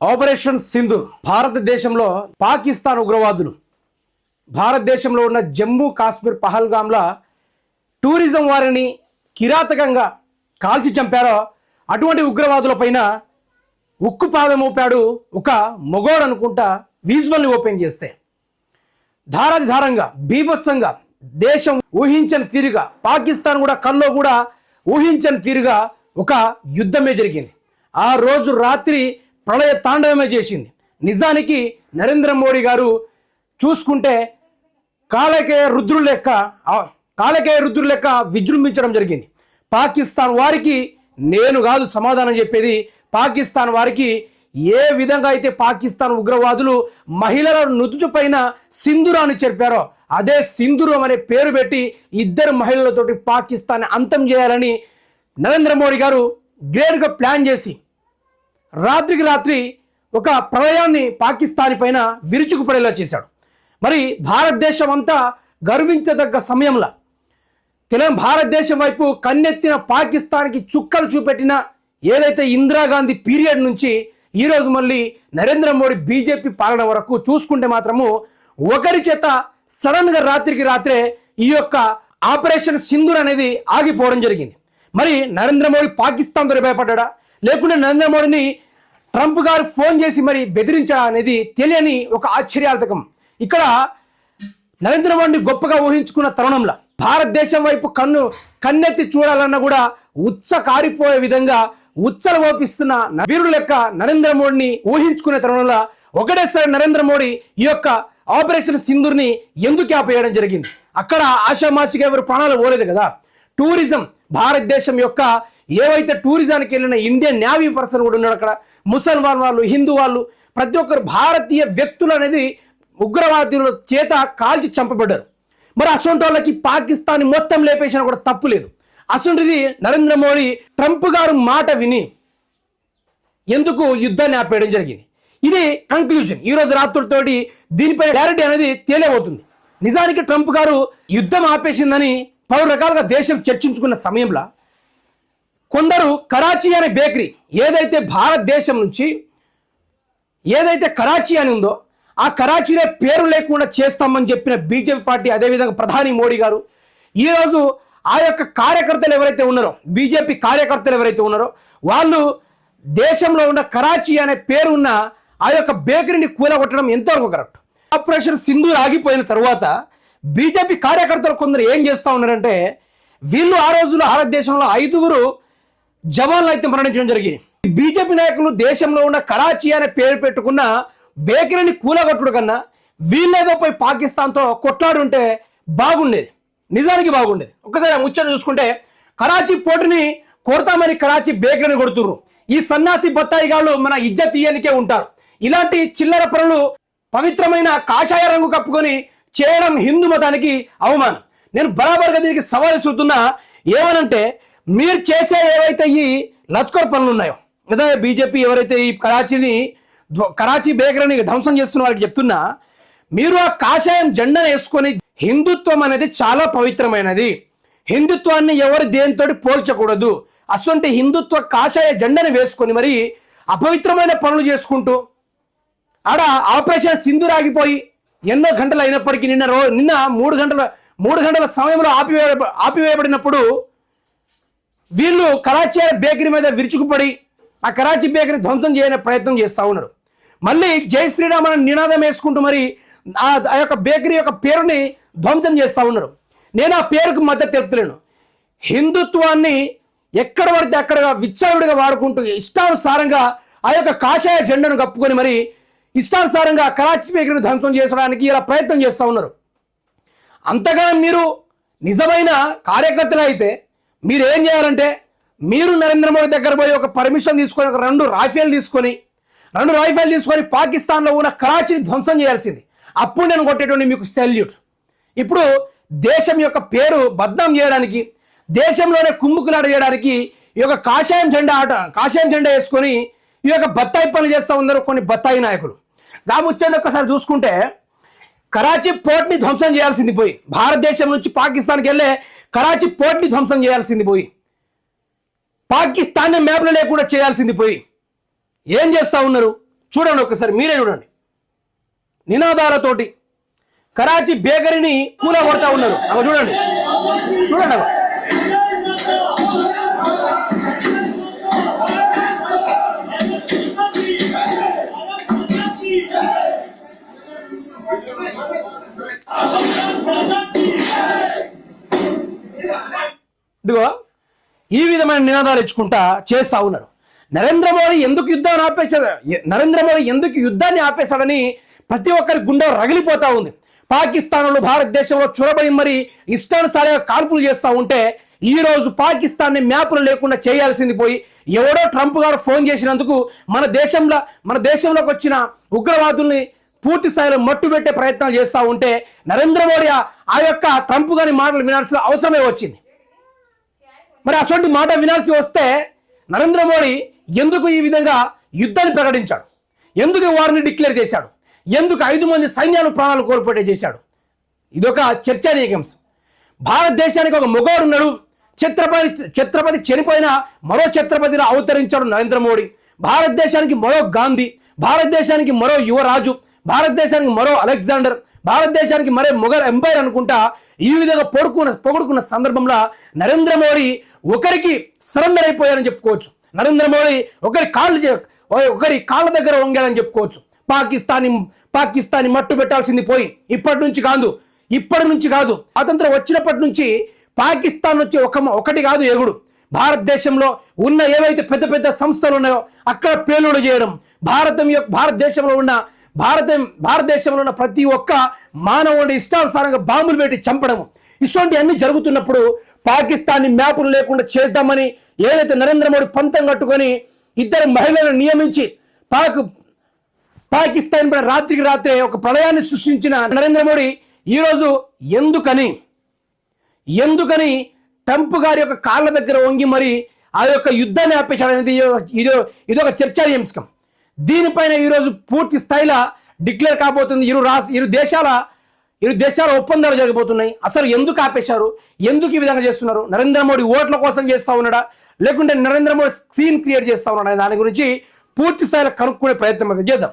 Operation Sindhu భారతదేశంలో పాకిస్తాన్ ఉగ్రవాదులు. భారతదేశంలో ఉన్న జమ్మూ కాశ్మీర్ పహల్గామ్ల టూరిజం వారిని కిరాతకంగా కాల్చి చంపారో అటువంటి ఉగ్రవాదులపైన ఉక్కు పాదం ఊపాడు ఒక మొగోడు అనుకుంటా విజువల్ని ఓపెన్ చేస్తే. ధారాధారంగా బీభత్సంగా దేశం ఊహించని తీరుగా పాకిస్తాన్ కూడా కల్లో కూడా ఊహించని తీరుగా ఒక యుద్ధమే జరిగింది. ఆ రోజు రాత్రి ప్రళయ తాండవమే చేసింది. నిజానికి నరేంద్ర మోడీ గారు చూసుకుంటే కాలకేయ రుద్రుడు లెక్క ఆ కాలకేయ లెక్క విజృంభించడం జరిగింది. పాకిస్తాన్ వారికి నేను కాదు సమాధానం చెప్పేది పాకిస్తాన్ వారికి ఏ విధంగా అయితే పాకిస్తాన్ ఉగ్రవాదులు మహిళల నుదుటి పైన సింధురాన్ని చెప్పారో అదే సింధురం అనే పేరు పెట్టి ఇద్దరు మహిళలతోటి పాకిస్తాన్ అంతం చేయాలని నరేంద్ర మోడీ గారు గ్రేట్గా ప్లాన్ చేసి రాత్రికి రాత్రి ఒక ప్రళయాన్ని పాకిస్తాన్ పైన విరుచుకుపడేలా చేశాడు. మరి భారతదేశం అంతా గర్వించదగ్గ సమయంలో తెలంగాణ భారతదేశం వైపు కన్నెత్తిన పాకిస్తాన్కి చుక్కలు చూపెట్టిన ఏదైతే ఇందిరాగాంధీ పీరియడ్ నుంచి ఈరోజు మళ్ళీ నరేంద్ర మోడీ బీజేపీ పాలన వరకు చూసుకుంటే మాత్రము ఒకరి చేత సడన్గా రాత్రికి రాత్రే ఈ యొక్క ఆపరేషన్ సింధూర్ అనేది ఆగిపోవడం జరిగింది. మరి నరేంద్ర మోడీ పాకిస్తాన్తో భయపడ్డా లేకుంటే నరేంద్ర మోడీని ట్రంప్ గారు ఫోన్ చేసి మరి బెదిరించా అనేది తెలియని ఒక ఆశ్చర్యార్థకం. ఇక్కడ నరేంద్ర మోడీని గొప్పగా ఊహించుకున్న తరుణంలో భారతదేశం వైపు కన్ను కన్నెత్తి చూడాలన్నా కూడా ఉచ్చ కారిపోయే విధంగా ఉచ్చలు ఓపిస్తున్న వీరుడు లెక్క నరేంద్ర మోడీని ఊహించుకునే తరుణంలో ఒకటేసారి నరేంద్ర మోడీ ఈ యొక్క ఆపరేషన్ సింధుర్ని ఎందుకు ఆపేయడం జరిగింది? అక్కడ ఆషామాషిగా ఎవరు ప్రాణాలు పోలేదు కదా. టూరిజం భారతదేశం యొక్క ఏవైతే టూరిజానికి వెళ్ళిన ఇండియన్ నేవీ పర్సన్ కూడా ఉన్నాడు అక్కడ ముసల్మాన్ వాళ్ళు హిందూ వాళ్ళు ప్రతి ఒక్కరు భారతీయ వ్యక్తులు అనేది ఉగ్రవాదుల చేత కాల్చి చంపబడ్డారు. మరి అసొంటి వాళ్ళకి పాకిస్తాన్ మొత్తం లేపేసినా కూడా తప్పు లేదు. అసొంటిది నరేంద్ర మోడీ ట్రంప్ గారు మాట విని ఎందుకు యుద్ధాన్ని ఆపేయడం జరిగింది. ఇది కంక్లూజన్ ఈ రోజు రాత్రులతోటి దీనిపై క్లారిటీ అనేది తేలియబోతుంది నిజానికి ట్రంప్ గారు యుద్ధం ఆపేసిందని పలు రకాలుగా దేశం చర్చించుకున్న సమయంలో కొందరు కరాచీ అనే బేకరీ ఏదైతే భారతదేశం నుంచి ఏదైతే కరాచీ అని ఉందో ఆ కరాచీనే పేరు లేకుండా చేస్తామని చెప్పిన బీజేపీ పార్టీ అదేవిధంగా ప్రధాని మోడీ గారు ఈరోజు ఆ యొక్క కార్యకర్తలు ఎవరైతే ఉన్నారో బీజేపీ కార్యకర్తలు ఎవరైతే ఉన్నారో వాళ్ళు దేశంలో ఉన్న కరాచీ అనే పేరు ఉన్న ఆ యొక్క బేకరీని కూలగొట్టడం ఎంతవరకు కరెక్ట్ ఆపరేషన్ సింధు ఆగిపోయిన తర్వాత బీజేపీ కార్యకర్తలు కొందరు ఏం చేస్తూ ఉన్నారంటే వీళ్ళు ఆ రోజుల్లో భారతదేశంలో ఐదుగురు జవాన్లు అయితే మరణించడం జరిగింది. బీజేపీ నాయకులు దేశంలో ఉన్న కరాచీ అనే పేరు పెట్టుకున్న బేకరీని కూలగొట్టుడు కన్నా వీళ్ళేదో పోయి పాకిస్తాన్తో కొట్లాడుంటే బాగుండేది. నిజానికి బాగుండేది. ఒకసారి ఆ ముచ్చట చూసుకుంటే కరాచీ పోటీని కొడతామని కరాచీ బేకరీని కొడుతుర్రు. ఈ సన్నాసి బత్తాయిగాళ్ళు మన ఇజ్జత్ తీయనికే ఉంటారు. ఇలాంటి చిల్లర పనులు పవిత్రమైన కాషాయ రంగు కప్పుకొని చేయడం హిందూ మతానికి అవమానం. నేను బరాబర్గా దీనికి సవాలు చూస్తున్నా ఏమనంటే మీరు చేసే ఏవైతే ఈ లత్కర్ పనులు ఉన్నాయో లేదా బీజేపీ ఎవరైతే ఈ కరాచీని కరాచీ బేకరీని ధ్వంసం చేస్తున్న వాళ్ళకి చెప్తున్నా మీరు ఆ కాషాయం జెండాను వేసుకొని హిందుత్వం అనేది చాలా పవిత్రమైనది. హిందుత్వాన్ని ఎవరు దేనితో పోల్చకూడదు. అసొంటి హిందుత్వ కాషాయ జెండాను వేసుకొని మరి అపవిత్రమైన పనులు చేసుకుంటూ ఆడ ఆపరేషన్ సింధు ఆగిపోయి ఎన్నో గంటలు అయినప్పటికీ నిన్న రో నిన్న మూడు గంటల మూడు గంటల సమయంలో ఆపివే ఆపివేయబడినప్పుడు వీళ్ళు కరాచీ బేకరీ మీద విరుచుకుపడి ఆ కరాచీ బేకరీ ధ్వంసం చేయని ప్రయత్నం చేస్తూ ఉన్నారు. మళ్ళీ జై శ్రీరామ్ అని నినాదం వేసుకుంటూ మరి ఆ ఆ యొక్క బేకరీ యొక్క పేరుని ధ్వంసం చేస్తూ ఉన్నారు. నేను ఆ పేరుకు మద్దతు తెలుపుతలేను. హిందుత్వాన్ని ఎక్కడ పడితే అక్కడ విచ్చారుడిగా వాడుకుంటూ ఇష్టానుసారంగా ఆ యొక్క కాషాయ జెండను కప్పుకొని మరి ఇష్టానుసారంగా కరాచీ బేకరీని ధ్వంసం చేసడానికి ఇలా ప్రయత్నం చేస్తూ ఉన్నారు. అంతగా మీరు నిజమైన కార్యకర్తలు అయితే మీరు ఏం చేయాలంటే మీరు నరేంద్ర మోడీ దగ్గర పోయి ఒక పర్మిషన్ తీసుకొని ఒక రెండు రాఫేల్ తీసుకొని రెండు రాఫేల్ తీసుకొని పాకిస్తాన్లో ఉన్న కరాచీని ధ్వంసం చేయాల్సింది. అప్పుడు నేను కొట్టేటువంటి మీకు సెల్యూట్ ఇప్పుడు దేశం యొక్క పేరు బద్నాం చేయడానికి దేశంలోనే కుంభకులాడ చేయడానికి ఈ యొక్క కాషాయం జెండా ఆట కాషాయం జెండా వేసుకొని ఈ యొక్క బత్తాయి పనులు చేస్తూ ఉన్నారు కొన్ని బత్తాయి నాయకులు. దాముచ్చండి ఒక్కసారి చూసుకుంటే కరాచీ పోర్ట్ని ధ్వంసం చేయాల్సింది పోయి భారతదేశం నుంచి పాకిస్తాన్కి వెళ్ళే కరాచీ పోర్ట్ని ధ్వంసం చేయాల్సింది పోయి పాకిస్తాన్ మ్యాప్లు లేకుండా చేయాల్సింది పోయి ఏం చేస్తా ఉన్నారు? చూడండి ఒకసారి మీరే చూడండి. నినాదాలతోటి కరాచీ బేకరీని కూలగొడతా ఉన్నారు. అక్కడ చూడండి. చూడండి ఇదిగో ఈ విధమైన నినాదాలు ఇచ్చుకుంటా చేస్తా ఉన్నారు. నరేంద్ర మోడీ ఎందుకు యుద్ధాన్ని ఆపేశాడు? నరేంద్ర మోడీ ఎందుకు యుద్ధాన్ని ఆపేశాడని ప్రతి ఒక్కరి గుండె రగిలిపోతా ఉంది. పాకిస్తాన్లో భారతదేశంలో చొరబడి మరి ఇష్టానుసారంగా కాల్పులు చేస్తూ ఉంటే ఈ రోజు పాకిస్తాన్ని మ్యాపులు లేకుండా చేయాల్సింది పోయి ఎవడో ట్రంప్ గారు ఫోన్ చేసినందుకు మన దేశంలో మన దేశంలోకి వచ్చిన ఉగ్రవాదుల్ని పూర్తి స్థాయిలో మట్టు పెట్టే ప్రయత్నాలు చేస్తూ ఉంటే నరేంద్ర మోడీ ఆ- ఆ యొక్క ట్రంప్ గారి మాటలు వినాల్సిన అవసరమే వచ్చింది. మరి అటువంటి మాట వినాల్సి వస్తే నరేంద్ర మోడీ ఎందుకు ఈ విధంగా యుద్ధాన్ని ప్రకటించాడు? ఎందుకు వారిని డిక్లేర్ చేశాడు? ఎందుకు ఐదు మంది సైన్యాలు ప్రాణాలు కోల్పోటే చేశాడు? ఇదొక చర్చానీయాంశం. భారతదేశానికి ఒక మొగోడు ఉన్నాడు. ఛత్రపతి ఛత్రపతి చనిపోయిన మరో ఛత్రపతిని అవతరించాడు నరేంద్ర మోడీ. భారతదేశానికి మరో గాంధీ భారతదేశానికి మరో యువరాజు భారతదేశానికి మరో అలెగ్జాండర్ భారతదేశానికి మరే మొఘల్ ఎంపైర్ అనుకుంటా ఈ విధంగా పొడుకున్న పొగడుకున్న సందర్భంలో నరేంద్ర మోడీ ఒకరికి సరెండర్ అయిపోయారని చెప్పుకోవచ్చు. నరేంద్ర మోడీ ఒకరి కాళ్ళు ఒకరి కాళ్ళ దగ్గర వంగాడని చెప్పుకోవచ్చు. పాకిస్తానీ పాకిస్తానీ మట్టు పెట్టాల్సింది పోయి ఇప్పటి నుంచి కాదు. ఇప్పటి నుంచి కాదు. స్వాతంత్రం వచ్చినప్పటి నుంచి పాకిస్తాన్ నుంచి ఒక ఒకటి కాదు ఎగుడు. భారతదేశంలో ఉన్న ఏవైతే పెద్ద పెద్ద సంస్థలు ఉన్నాయో అక్కడ పేలుడు చేయడం భారతం యొక్క భారతదేశంలో ఉన్న భారత భారతదేశంలో ఉన్న ప్రతి ఒక్క మానవుడి ఇష్టానుసారంగా బాంబులు పెట్టి చంపడము. ఇటువంటి అన్ని జరుగుతున్నప్పుడు పాకిస్తాన్ని మ్యాపులు లేకుండా చేద్దామని ఏదైతే నరేంద్ర మోడీ పంతం కట్టుకొని ఇద్దరు మహిళలను నియమించి పాక్ పాకిస్తాన్ పైన రాత్రికి రాత్రే ఒక ప్రళయాన్ని సృష్టించిన నరేంద్ర మోడీ ఈరోజు ఎందుకని ఎందుకని ట్రంప్ గారి యొక్క కాళ్ళ దగ్గర వంగి మరి ఆ యొక్క యుద్ధాన్ని ఆపేశాడనేది ఇది ఇది ఒక చర్చానీయాంశం దీనిపైన ఈరోజు పూర్తి స్థాయిలో డిక్లేర్ కాబోతుంది. ఇరు రాష్ట్ర ఇరు దేశాల ఇరు దేశాల ఒప్పందాలు జరగబోతున్నాయి. అసలు ఎందుకు ఆపేశారు? ఎందుకు ఈ విధంగా చేస్తున్నారు? నరేంద్ర మోడీ ఓట్ల కోసం చేస్తా ఉన్నాడా? లేకుంటే నరేంద్ర మోడీ సీన్ క్రియేట్ చేస్తా ఉన్నాడా? దాని గురించి పూర్తి స్థాయిలో కనుక్కునే ప్రయత్నం అయితే చేద్దాం.